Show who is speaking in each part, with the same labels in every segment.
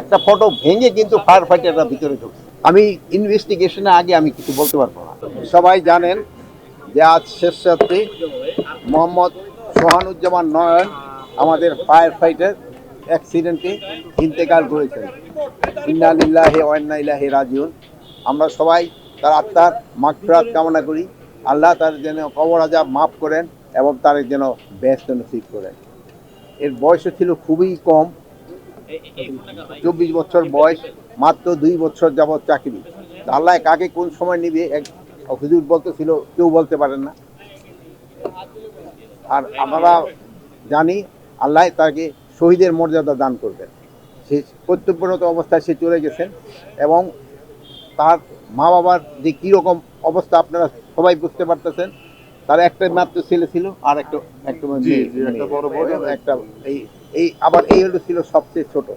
Speaker 1: একটা ফটো ভেঙে কিন্তু ফায়ার ফাইটাররা ভিতরে ঢুকছে। আমি ইনভেস্টিগেশনে আগে আমি কিছু বলতে পারব না। সবাই জানেন যে আজ শেষ রাত্রি মোহাম্মদ সোহানুজ্জামান নয়ন, আমাদের ফায়ার ফাইটার অ্যাক্সিডেন্টে ইন্তেকাল করেছেন। ইন্না লিল্লাহি ওয়া ইন্না ইলাইহি রাজিউন। আমরা সবাই তার আত্মার মাগফিরাত কামনা করি। আল্লাহ তার যেন কবর আজাব মাফ করেন এবং তার যেন ব্যস্ত নসিব করেন। এর বয়সও ছিল খুবই কম। চব্বিশ বছর বয়স মাত্র দুই বছর যাবৎ চাকরি। আল্লাহ কাকে কোন সময় নিবে? এক হুজুর বলতেছিল কেউ বলতে পারেন না। আর আমরা জানি আল্লাহ তাকে শহীদের মর্যাদা দান করবেন। সে কর্তব্যরত অবস্থায় সে চলে গেছেন এবং তার মা বাবার যে কীরকম অবস্থা আপনারা সবাই বুঝতে পারতেছেন তার একটা মাত্র ছেলে ছিল আর একটা একটা
Speaker 2: একটা বড়
Speaker 1: মেয়ে। একটা এই এই আবার এই হলো ছিল সবচেয়ে ছোট।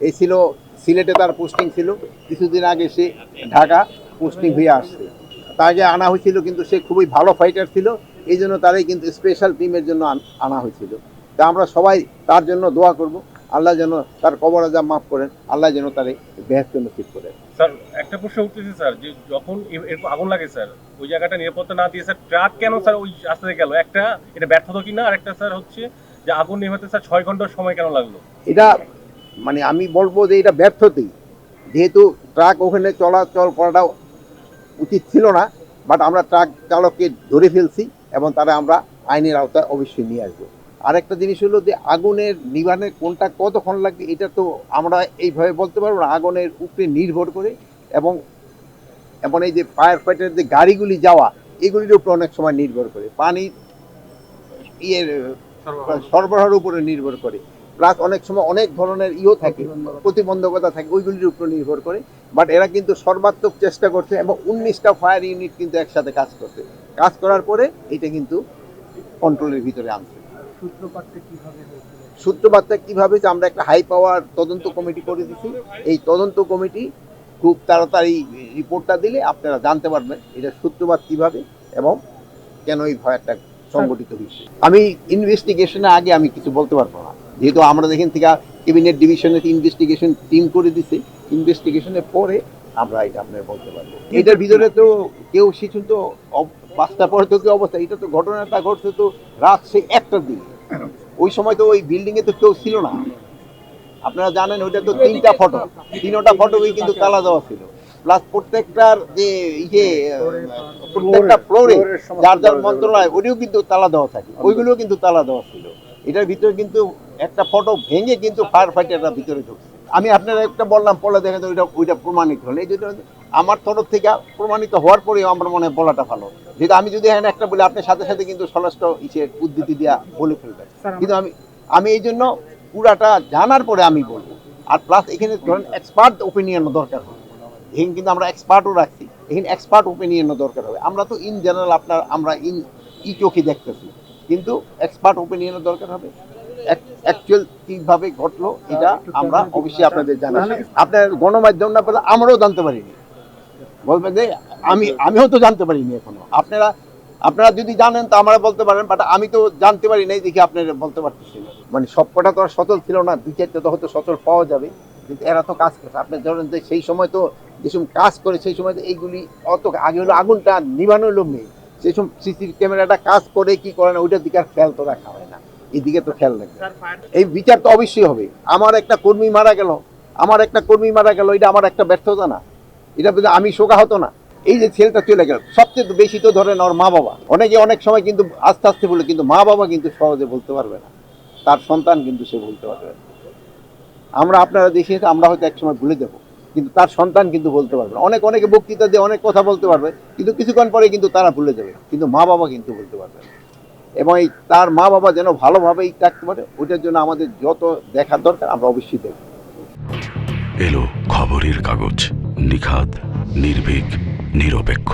Speaker 1: এই ছিল সিলেটে তার পোস্টিং ছিল। কিছুদিন আগে সে ঢাকা পোস্টিং হয়ে আসছে। তাকে আনা হয়েছিল কিন্তু সে খুবই ভালো ফাইটার ছিল। এই জন্য তারাই কিন্তু স্পেশাল টিমের জন্য আন- হয়েছিল। তা আমরা সবাই তার জন্য দোয়া করব। আল্লাহ যেন তার কবর আজাব মাফ করেন। আল্লাহ যেন তার ব্যস্ত নসিব করেন
Speaker 3: স্যার, একটা প্রশ্ন উঠতেছে, স্যার, যে যখন আগুন লাগে, স্যার, ওই জায়গাটা নিরাপত্তা না দিয়ে, স্যার, ট্রাক কেন, স্যার, ওই রাস্তা দিয়ে গেল? একটা, এটা ব্যর্থতা কিনা? আর একটা স্যার, হচ্ছে যে আগুন নেভাতে স্যার ছয় ঘণ্টার সময় কেন লাগল?
Speaker 1: এটা মানে আমি বলব যে এটা ব্যর্থতেই যেহেতু ট্রাক ওখানে চলাচল করাটা উচিত ছিল না, বাট আমরা ট্রাক চালককে ধরে ফেলছি এবং তারা আমরা আইনের আওতায় অবশ্যই নিয়ে আসব। আরেকটা জিনিস হলো যে আগুনের নিবানের কোনটা কতক্ষণ লাগবে, এটা তো আমরা এইভাবে বলতে পারব না। আগুনের উপরে নির্ভর করে এবং এবং এই যে ফায়ার ফাইটার যে গাড়িগুলি যাওয়া, এগুলির উপরে অনেক সময় নির্ভর করে। পানির ইয়ের সরবরাহের উপরে নির্ভর করে। প্লাস অনেক সময় অনেক ধরনের ইও থাকে প্রতিবন্ধকতা থাকে ওইগুলির উপর নির্ভর করে। বাট এরা কিন্তু সর্বাত্মক চেষ্টা করছে এবং উনিশটা ফায়ার ইউনিট কিন্তু একসাথে কাজ করছে। কাজ করার পরে এটা কিন্তু কন্ট্রোলের ভিতরে আনছে। সূত্রপাতটা কীভাবে যে আমরা একটা হাই পাওয়ার তদন্ত কমিটি করে দিছি এই তদন্ত কমিটি খুব তাড়াতাড়ি রিপোর্টটা দিলে আপনারা জানতে পারবেন এটা সূত্রপাত কীভাবে এবং কেন এই ভয়টা সংগঠিত হয়েছে। আমি ইনভেস্টিগেশনে আগে আমি কিছু বলতে পারব না। যেহেতু আমরা এখান থেকে ক্যাবিনেট ডিভিশনে ইনভেস্টিগেশন টিম করে দিছে। ইনভেস্টিগেশনের পরে আমরা এটা আপনার বলতে পারব। এটার ভিতরে তো কেউ শিশু তো পাঁচটা পরে তো কি অবস্থা। এটা তো ঘটনাটা ঘটছে তো রাত সেই একটার দিকে। ওই সময় তো ওই বিল্ডিং এ তো কেউ ছিল না। আপনারা জানেন ওইটা তো তিনটা ফটো। তিনটা ফটোই কিন্তু তালা দেওয়া ছিল। প্লাস প্রত্যেকটার যে ইয়ে প্রত্যেকটা ফ্লোরে যার যার মন্ত্রণালয় ওটিও কিন্তু তালা দেওয়া থাকে। ওইগুলোও কিন্তু তালা দেওয়া ছিল। এটার ভিতরে কিন্তু একটা ফটো ভেঙে কিন্তু ফায়ার ফাইটাররা ভিতরে ঢুকছে আমি আপনারা একটা বললাম পরে দেখা যায় ওইটা ওইটা প্রমাণিত হলো। এই জন্য আমার তরফ থেকে প্রমাণিত হওয়ার পরেও আমার মনে হয় বলাটা ভালো। যেহেতু আমি যদি এখানে একটা বলি আপনার সাথে সাথে কিন্তু স্বরাষ্ট্র ইসের উদ্ধৃতি দিয়া বলে ফেলবেন কিন্তু আমি আমি এই জন্য পুরাটা জানার পরে আমি বলব। আর প্লাস এখানে ধরেন এক্সপার্ট ওপিনিয়ন দরকার হবে এখানে কিন্তু আমরা এক্সপার্টও রাখছি। এখানে এক্সপার্ট ওপিনিয়নও দরকার হবে। আমরা তো ইন জেনারেল আপনার আমরা ইন ই চোখে দেখতেছি। কিন্তু এক্সপার্ট ওপিনিয়নও দরকার হবে। অ্যাকচুয়াল কীভাবে ঘটলো এটা আমরা অবশ্যই আপনাদের জানাব আপনার গণমাধ্যম না পেলে আমরাও জানতে পারিনি। বলবেন যে আমি আমিও তো জানতে পারিনি এখনও। আপনারা আপনারা যদি জানেন তো আমরা বলতে পারেন বাট আমি তো জানতে পারি নাই দেখি আপনারা বলতে পারতেছি না মানে সবকটা তো আর সচল ছিল না দুই চারটে তো হয়তো সচল পাওয়া যাবে। কিন্তু এরা তো কাজ করছে। আপনি ধরেন যে সেই সময় তো যেসব কাজ করে সেই সময় তো এইগুলি অত আগে হলো আগুনটা নিবানো হলো মেয়ে সেই সময় সিসি ক্যামেরাটা কাজ করে কি করে না ওইটার দিকে আর খেয়াল তো রাখা হয় না। এদিকে তো খেয়াল রাখবে এই বিচার তো অবশ্যই হবে। আমার একটা কর্মী মারা গেল। আমার একটা কর্মী মারা গেল এটা আমার একটা ব্যর্থতা না। এটা আমি শোকাহত না। এই যে ছেলেটা চলে গেল সবচেয়ে বেশি তো ধরেন ওর মা বাবা। অনেকে অনেক সময় কিন্তু আস্তে আস্তে বলে কিন্তু মা বাবা কিন্তু সহজে বলতে পারবে না। তার সন্তান কিন্তু সে বলতে পারবে না। আমরা আপনারা দেখিয়েছি আমরা হয়তো একসময় ভুলে যাব। কিন্তু তার সন্তান কিন্তু বলতে পারবে অনেক, অনেকে বক্তৃতা দিয়ে অনেক কথা বলতে পারবে, কিন্তু কিছুক্ষণ পরে কিন্তু তারা ভুলে যাবে। কিন্তু মা বাবা কিন্তু বলতে পারবে এবং এই তার মা বাবা যেন ভালোভাবেই থাকতে পারে ওইটার জন্য আমাদের যত দেখার দরকার, আমরা অবশ্যই দেখব।
Speaker 4: এলো খবরের কাগজ, নিখাদ, নির্ভীক, নিরপেক্ষ।